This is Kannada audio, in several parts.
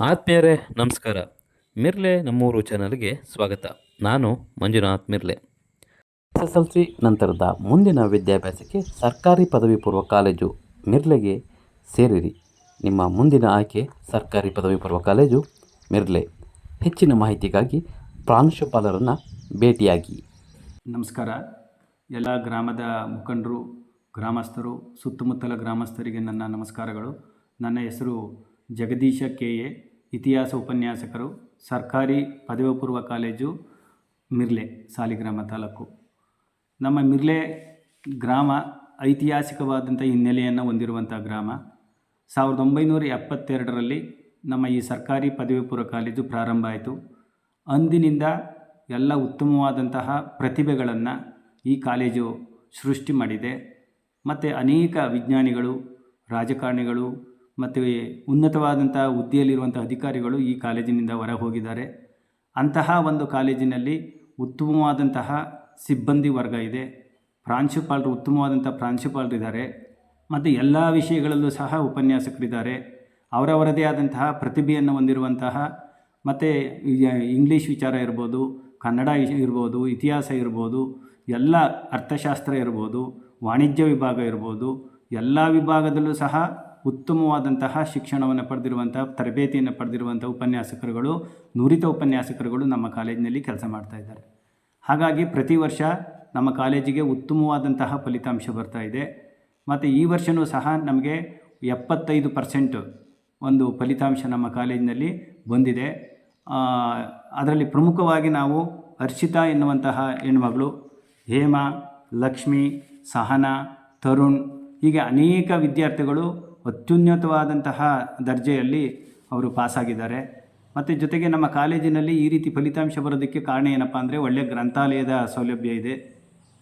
ಆತ್ಮೀಯರೇ ನಮಸ್ಕಾರ. ಮಿರ್ಲೆ ನಮ್ಮೂರು ಚಾನಲ್ಗೆ ಸ್ವಾಗತ. ನಾನು Manjunath Mirle. S S L C ನಂತರದ ಮುಂದಿನ ವಿದ್ಯಾಭ್ಯಾಸಕ್ಕೆ ಸರ್ಕಾರಿ ಪದವಿ ಪೂರ್ವ ಕಾಲೇಜು ಮಿರ್ಲೆಗೆ ಸೇರಿರಿ. ನಿಮ್ಮ ಮುಂದಿನ ಆಯ್ಕೆ ಸರ್ಕಾರಿ ಪದವಿ ಪೂರ್ವ ಕಾಲೇಜು ಮಿರ್ಲೆ. ಹೆಚ್ಚಿನ ಮಾಹಿತಿಗಾಗಿ ಪ್ರಾಂಶುಪಾಲರನ್ನು ಭೇಟಿಯಾಗಿ. ನಮಸ್ಕಾರ. ಎಲ್ಲ ಗ್ರಾಮದ ಮುಖಂಡರು ಗ್ರಾಮಸ್ಥರು ಸುತ್ತಮುತ್ತಲ ಗ್ರಾಮಸ್ಥರಿಗೆ ನನ್ನ ನಮಸ್ಕಾರಗಳು. ನನ್ನ ಹೆಸರು ಜಗದೀಶ ಕೆ. ಎ. ಇತಿಹಾಸ ಉಪನ್ಯಾಸಕರು, ಸರ್ಕಾರಿ ಪದವಿ ಪೂರ್ವ ಕಾಲೇಜು ಮಿರ್ಲೆ, ಸಾಲಿಗ್ರಾಮ ತಾಲೂಕು. ನಮ್ಮ ಮಿರ್ಲೆ ಗ್ರಾಮ ಐತಿಹಾಸಿಕವಾದಂಥ ಹಿನ್ನೆಲೆಯನ್ನು ಹೊಂದಿರುವಂಥ ಗ್ರಾಮ. ಸಾವಿರದ ಒಂಬೈನೂರ ಎಪ್ಪತ್ತೆರಡರಲ್ಲಿ ನಮ್ಮ ಈ ಸರ್ಕಾರಿ ಪದವಿ ಪೂರ್ವ ಕಾಲೇಜು ಪ್ರಾರಂಭ ಆಯಿತು. ಅಂದಿನಿಂದ ಎಲ್ಲ ಉತ್ತಮವಾದಂತಹ ಪ್ರತಿಭೆಗಳನ್ನು ಈ ಕಾಲೇಜು ಸೃಷ್ಟಿ ಮಾಡಿದೆ. ಮತ್ತು ಅನೇಕ ವಿಜ್ಞಾನಿಗಳು, ರಾಜಕಾರಣಿಗಳು ಮತ್ತು ಉನ್ನತವಾದಂಥ ಹುದ್ದೆಯಲ್ಲಿರುವಂಥ ಅಧಿಕಾರಿಗಳು ಈ ಕಾಲೇಜಿನಿಂದ ಹೊರ ಹೋಗಿದ್ದಾರೆ ಅಂತಹ ಒಂದು ಕಾಲೇಜಿನಲ್ಲಿ ಉತ್ತಮವಾದಂತಹ ಸಿಬ್ಬಂದಿ ವರ್ಗ ಇದೆ. ಪ್ರಾಂಶುಪಾಲರು, ಉತ್ತಮವಾದಂಥ ಪ್ರಾಂಶುಪಾಲರಿದ್ದಾರೆ. ಮತ್ತು ಎಲ್ಲ ವಿಷಯಗಳಲ್ಲೂ ಸಹ ಉಪನ್ಯಾಸಕರಿದ್ದಾರೆ. ಅವರವರದೇ ಆದಂತಹ ಪ್ರತಿಭೆಯನ್ನು ಹೊಂದಿರುವಂತಹ ಮತ್ತು ಇಂಗ್ಲೀಷ್ ವಿಚಾರ ಇರ್ಬೋದು, ಕನ್ನಡ ಇರ್ಬೋದು, ಇತಿಹಾಸ ಇರ್ಬೋದು, ಎಲ್ಲ ಅರ್ಥಶಾಸ್ತ್ರ ಇರ್ಬೋದು, ವಾಣಿಜ್ಯ ವಿಭಾಗ ಇರ್ಬೋದು, ಎಲ್ಲ ವಿಭಾಗದಲ್ಲೂ ಸಹ ಉತ್ತಮವಾದಂತಹ ಶಿಕ್ಷಣವನ್ನು ಪಡೆದಿರುವಂತಹ ತರಬೇತಿಯನ್ನು ಪಡೆದಿರುವಂಥ ಉಪನ್ಯಾಸಕರುಗಳು, ನುರಿತ ಉಪನ್ಯಾಸಕರುಗಳು ನಮ್ಮ ಕಾಲೇಜಿನಲ್ಲಿ ಕೆಲಸ ಮಾಡ್ತಾ ಇದ್ದಾರೆ. ಹಾಗಾಗಿ ಪ್ರತಿ ವರ್ಷ ನಮ್ಮ ಕಾಲೇಜಿಗೆ ಉತ್ತಮವಾದಂತಹ ಫಲಿತಾಂಶ ಬರ್ತಾ ಇದೆ. ಮತ್ತು ಈ ವರ್ಷವೂ ಸಹ ನಮಗೆ ಎಪ್ಪತ್ತೈದು ಪರ್ಸೆಂಟ್ ಒಂದು ಫಲಿತಾಂಶ ನಮ್ಮ ಕಾಲೇಜಿನಲ್ಲಿ ಬಂದಿದೆ. ಅದರಲ್ಲಿ ಪ್ರಮುಖವಾಗಿ ನಾವು ಹರ್ಷಿತಾ ಎನ್ನುವಂತಹ ಹೆಣ್ಮಗಳು, ಹೇಮ, ಲಕ್ಷ್ಮಿ, ಸಹನಾ, ತರುಣ್ ಹೀಗೆ ಅನೇಕ ವಿದ್ಯಾರ್ಥಿಗಳು ಅತ್ಯುನ್ನತವಾದಂತಹ ದರ್ಜೆಯಲ್ಲಿ ಅವರು ಪಾಸಾಗಿದ್ದಾರೆ. ಮತ್ತು ಜೊತೆಗೆ ನಮ್ಮ ಕಾಲೇಜಿನಲ್ಲಿ ಈ ರೀತಿ ಫಲಿತಾಂಶ ಬರೋದಕ್ಕೆ ಕಾರಣ ಏನಪ್ಪ ಅಂದರೆ ಒಳ್ಳೆಯ ಗ್ರಂಥಾಲಯದ ಸೌಲಭ್ಯ ಇದೆ.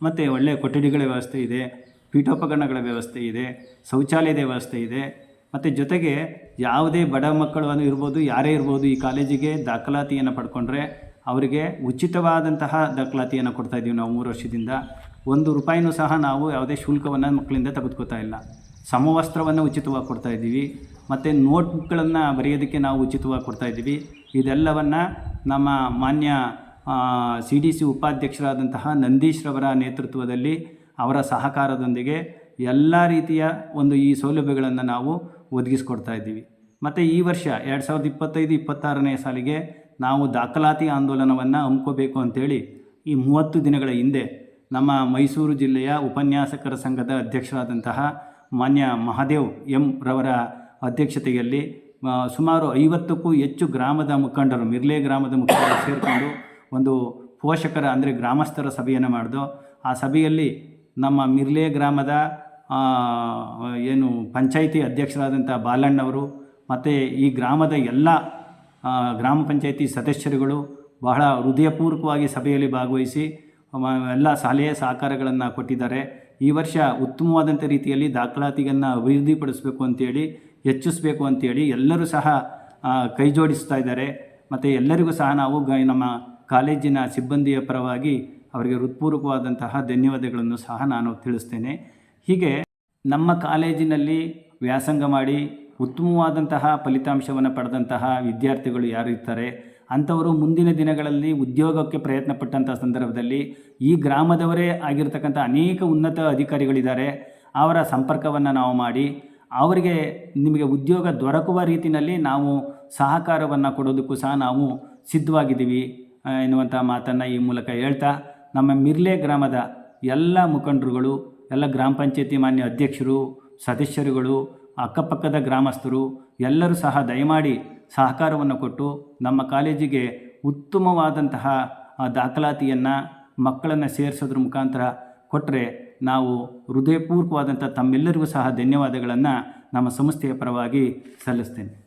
ಮತ್ತು ಒಳ್ಳೆಯ ಕೊಠಡಿಗಳ ವ್ಯವಸ್ಥೆ ಇದೆ, ಪೀಠೋಪಕರಣಗಳ ವ್ಯವಸ್ಥೆ ಇದೆ, ಶೌಚಾಲಯದ ವ್ಯವಸ್ಥೆ ಇದೆ. ಮತ್ತು ಜೊತೆಗೆ ಯಾವುದೇ ಬಡ ಮಕ್ಕಳು ಅನ್ನು ಇರ್ಬೋದು, ಯಾರೇ ಇರ್ಬೋದು ಈ ಕಾಲೇಜಿಗೆ ದಾಖಲಾತಿಯನ್ನು ಪಡ್ಕೊಂಡ್ರೆ ಅವರಿಗೆ ಉಚಿತವಾದಂತಹ ದಾಖಲಾತಿಯನ್ನು ಕೊಡ್ತಾ ಇದ್ದೀವಿ ನಾವು ಮೂರು ವರ್ಷದಿಂದ. ಒಂದು ರೂಪಾಯಿನೂ ಸಹ ನಾವು ಯಾವುದೇ ಶುಲ್ಕವನ್ನು ಮಕ್ಕಳಿಂದ ತೆಗೆದುಕೊತಾ ಇಲ್ಲ. ಸಮವಸ್ತ್ರವನ್ನು ಉಚಿತವಾಗಿ ಕೊಡ್ತಾ ಇದ್ದೀವಿ. ಮತ್ತು ನೋಟ್ಬುಕ್ಗಳನ್ನು ಬರೆಯೋದಕ್ಕೆ ನಾವು ಉಚಿತವಾಗಿ ಕೊಡ್ತಾ ಇದ್ದೀವಿ. ಇದೆಲ್ಲವನ್ನು ನಮ್ಮ ಮಾನ್ಯ ಸಿ ಡಿ ಸಿ ಉಪಾಧ್ಯಕ್ಷರಾದಂತಹ ನಂದೀಶ್ರವರ ನೇತೃತ್ವದಲ್ಲಿ ಅವರ ಸಹಕಾರದೊಂದಿಗೆ ಎಲ್ಲ ರೀತಿಯ ಒಂದು ಈ ಸೌಲಭ್ಯಗಳನ್ನು ನಾವು ಒದಗಿಸ್ಕೊಡ್ತಾ ಇದ್ದೀವಿ. ಮತ್ತು ಈ ವರ್ಷ ಎರಡು ಸಾವಿರದ ಇಪ್ಪತ್ತೈದು, ಇಪ್ಪತ್ತಾರನೇ ಸಾಲಿಗೆ ನಾವು ದಾಖಲಾತಿ ಆಂದೋಲನವನ್ನು ಹಮ್ಮಿಕೋಬೇಕು ಅಂತೇಳಿ ಈ ಮೂವತ್ತು ದಿನಗಳ ಹಿಂದೆ ನಮ್ಮ ಮೈಸೂರು ಜಿಲ್ಲೆಯ ಉಪನ್ಯಾಸಕರ ಸಂಘದ ಅಧ್ಯಕ್ಷರಾದಂತಹ ಮಾನ್ಯ ಮಹಾದೇವ್ ಎಂ ರವರ ಅಧ್ಯಕ್ಷತೆಯಲ್ಲಿ ಸುಮಾರು ಐವತ್ತಕ್ಕೂ ಹೆಚ್ಚು ಗ್ರಾಮದ ಮುಖಂಡರು, ಮಿರ್ಲೆ ಗ್ರಾಮದ ಮುಖಂಡರು ಸೇರಿಕೊಂಡು ಒಂದು ಪೋಷಕರ, ಅಂದರೆ ಗ್ರಾಮಸ್ಥರ ಸಭೆಯನ್ನು ಮಾಡಿದೋ, ಆ ಸಭೆಯಲ್ಲಿ ನಮ್ಮ ಮಿರ್ಲೆ ಗ್ರಾಮದ ಏನು ಪಂಚಾಯಿತಿ ಅಧ್ಯಕ್ಷರಾದಂಥ ಬಾಲಣ್ಣವರು, ಮತ್ತು ಈ ಗ್ರಾಮದ ಎಲ್ಲ ಗ್ರಾಮ ಪಂಚಾಯಿತಿ ಸದಸ್ಯರುಗಳು ಬಹಳ ಹೃದಯಪೂರ್ವಕವಾಗಿ ಸಭೆಯಲ್ಲಿ ಭಾಗವಹಿಸಿ ಎಲ್ಲ ಸಲಹೆ ಸಹಕಾರಗಳನ್ನು ಕೊಟ್ಟಿದ್ದಾರೆ. ಈ ವರ್ಷ ಉತ್ತಮವಾದಂಥ ರೀತಿಯಲ್ಲಿ ದಾಖಲಾತಿಯನ್ನು ಅಭಿವೃದ್ಧಿಪಡಿಸಬೇಕು ಅಂತೇಳಿ, ಹೆಚ್ಚಿಸಬೇಕು ಅಂತೇಳಿ ಎಲ್ಲರೂ ಸಹ ಕೈ ಜೋಡಿಸ್ತಾ ಇದ್ದಾರೆ. ಮತ್ತು ಎಲ್ಲರಿಗೂ ಸಹ ನಾವು ಗ, ನಮ್ಮ ಕಾಲೇಜಿನ ಸಿಬ್ಬಂದಿಯ ಪರವಾಗಿ ಅವರಿಗೆ ಹೃತ್ಪೂರ್ವಕವಾದಂತಹ ಧನ್ಯವಾದಗಳನ್ನು ಸಹ ನಾನು ತಿಳಿಸ್ತೇನೆ. ಹೀಗೆ ನಮ್ಮ ಕಾಲೇಜಿನಲ್ಲಿ ವ್ಯಾಸಂಗ ಮಾಡಿ ಉತ್ತಮವಾದಂತಹ ಫಲಿತಾಂಶವನ್ನು ಪಡೆದಂತಹ ವಿದ್ಯಾರ್ಥಿಗಳು ಯಾರು ಇರ್ತಾರೆ? ಅಂಥವರು ಮುಂದಿನ ದಿನಗಳಲ್ಲಿ ಉದ್ಯೋಗಕ್ಕೆ ಪ್ರಯತ್ನ ಪಟ್ಟಂಥ ಸಂದರ್ಭದಲ್ಲಿ ಈ ಗ್ರಾಮದವರೇ ಆಗಿರ್ತಕ್ಕಂಥ ಅನೇಕ ಉನ್ನತ ಅಧಿಕಾರಿಗಳಿದ್ದಾರೆ. ಅವರ ಸಂಪರ್ಕವನ್ನು ನಾವು ಮಾಡಿ, ಅವರಿಗೆ ನಿಮಗೆ ಉದ್ಯೋಗ ದೊರಕುವ ರೀತಿಯಲ್ಲಿ ನಾವು ಸಹಕಾರವನ್ನು ಕೊಡೋದಕ್ಕೂ ಸಹ ನಾವು ಸಿದ್ಧವಾಗಿದ್ದೀವಿ ಎನ್ನುವಂಥ ಮಾತನ್ನು ಈ ಮೂಲಕ ಹೇಳ್ತಾ, ನಮ್ಮ ಮಿರ್ಲೆ ಗ್ರಾಮದ ಎಲ್ಲ ಮುಖಂಡರುಗಳು, ಎಲ್ಲ ಗ್ರಾಮ ಪಂಚಾಯತಿ ಮಾನ್ಯ ಅಧ್ಯಕ್ಷರು, ಸದಸ್ಯರುಗಳು, ಅಕ್ಕಪಕ್ಕದ ಗ್ರಾಮಸ್ಥರು ಎಲ್ಲರೂ ಸಹ ದಯಮಾಡಿ ಸಹಕಾರವನ್ನು ಕೊಟ್ಟು ನಮ್ಮ ಕಾಲೇಜಿಗೆ ಉತ್ತಮವಾದಂತಹ ದಾಖಲಾತಿಯನ್ನು ಮಕ್ಕಳನ್ನು ಸೇರಿಸೋದ್ರ ಮುಖಾಂತರ ಕೊಟ್ಟರೆ ನಾವು ಹೃದಯಪೂರ್ವಕವಾದಂಥ ತಮ್ಮೆಲ್ಲರಿಗೂ ಸಹ ಧನ್ಯವಾದಗಳನ್ನು ನಮ್ಮ ಸಂಸ್ಥೆಯ ಪರವಾಗಿ ಸಲ್ಲಿಸ್ತೇನೆ.